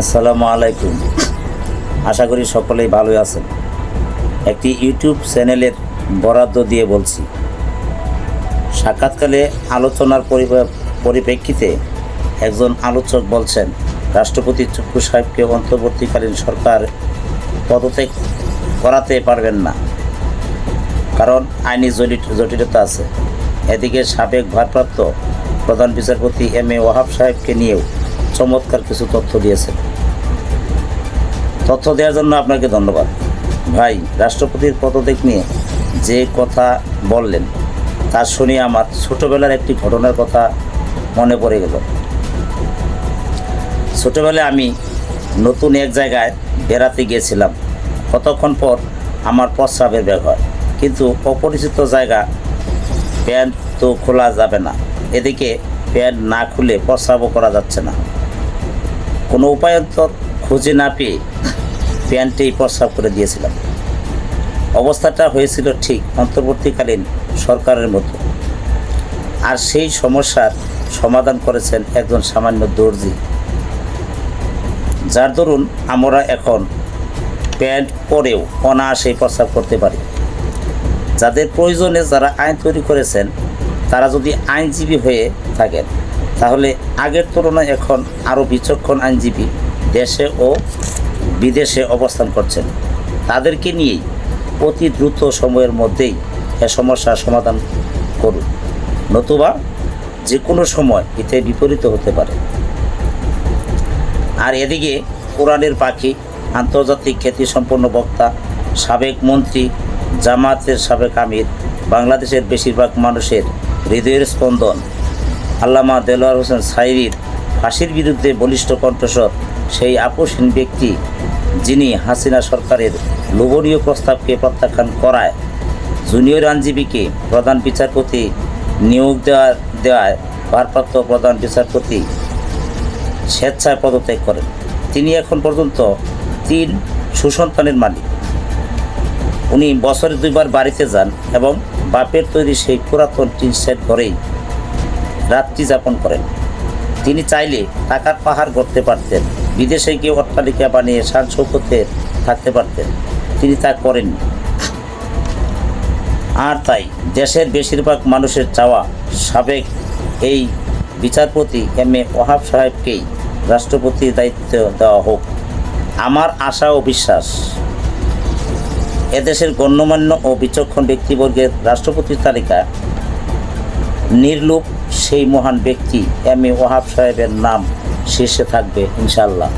আসসালামু আলাইকুম। আশা করি সকলেই ভালোই আছেন। একটি ইউটিউব চ্যানেলের বরাদ্দ দিয়ে বলছি, সাক্ষাৎকালে আলোচনার পরিপ্রেক্ষিতে একজন আলোচক বলছেন, রাষ্ট্রপতি চক্ষু সাহেবকে অন্তর্বর্তীকালীন সরকার পদত্যাগ করাতে পারবেন না। কারণ আইনি জটিল, জটিলতা আছে। এদিকে সাবেক ভারপ্রাপ্ত প্রধান বিচারপতি এম এ ওয়াহাব সাহেবকে নিয়েও চমৎকার কিছু তথ্য দিয়েছেন। তথ্য দেওয়ার জন্য আপনাকে ধন্যবাদ। ভাই, রাষ্ট্রপতির পদত্যাগ নিয়ে যে কথা বললেন, তা শুনে আমার ছোটোবেলার একটি ঘটনার কথা মনে পড়ে গেল। ছোটোবেলায় আমি নতুন এক জায়গায় বেড়াতে গিয়েছিলাম। কতক্ষণ পর আমার প্রস্রাবের বের হয়। কিন্তু অপরিচিত জায়গা, প্যান্ট তো খোলা যাবে না। এদিকে প্যান্ট না খুলে প্রস্রাবও করা যাচ্ছে না। কোনো উপায়ন্তর খুঁজে না পেয়ে প্যান্টেই প্রস্রাব করে দিয়েছিলাম। অবস্থাটা হয়েছিল ঠিক অন্তর্বর্তীকালীন সরকারের মতো। আর সেই সমস্যার সমাধান করেছেন একজন সামান্য দর্জি। যার দরুন আমরা এখন প্যান্ট পরেও অনায়াসে প্রস্রাব করতে পারি। যাদের প্রয়োজনে যারা আইন তৈরি করেছেন, তারা যদি আইনজীবী হয়ে থাকেন তাহলে আগের তুলনায় এখন আরও বিচক্ষণ আইনজীবী দেশে ও বিদেশে অবস্থান করছেন। তাদেরকে নিয়েই অতি দ্রুত সময়ের মধ্যেই এ সমস্যার সমাধান করুন। নতুবা যে কোনো সময় এতে বিপরীত হতে পারে। আর এদিকে কোরআনের পাখি, আন্তর্জাতিক খ্যাতিসম্পন্ন বক্তা, সাবেক মন্ত্রী জামাতের সাবেক আমির, বাংলাদেশের বেশিরভাগ মানুষের হৃদয়ের স্পন্দন আল্লামা দেলোয়ার হোসেন সাইরির ফাঁসির বিরুদ্ধে বলিষ্ঠ কণ্ঠস্বর, সেই আপোষহীন ব্যক্তি যিনি হাসিনা সরকারের লোভনীয় প্রস্তাবকে প্রত্যাখ্যান করায়। জুনিয়র আইনজীবীকে প্রধান বিচারপতি নিয়োগ দেওয়া দেওয়ায় ভারপ্রাপ্ত প্রধান বিচারপতি স্বেচ্ছায় পদত্যাগ করেন। তিনি এখন পর্যন্ত তিন সুসন্তানের মালিক। উনি বছরে দুইবার বাড়িতে যান এবং বাপের তৈরি সেই পুরাতন টিন সেট ঘরেই রাত্রি যাপন করেন। তিনি চাইলে টাকার পাহাড় গড়তে পারতেন, বিদেশে গিয়ে অট্টালিকা বানিয়ে শান শৌকতে থাকতে পারতেন। তিনি তা করেননি। আর তাই দেশের বেশিরভাগ মানুষের চাওয়া সাবেক এই বিচারপতি এম এ ওহাব সাহেবকেই রাষ্ট্রপতির দায়িত্ব দেওয়া হোক। আমার আশা ও বিশ্বাস, এদেশের গণ্যমান্য ও বিচক্ষণ ব্যক্তিবর্গের রাষ্ট্রপতির তালিকা নির্লোপ সেই মহান ব্যক্তি এম এ ওহাব সাহেবের নাম শীর্ষে থাকবে ইনশাল্লাহ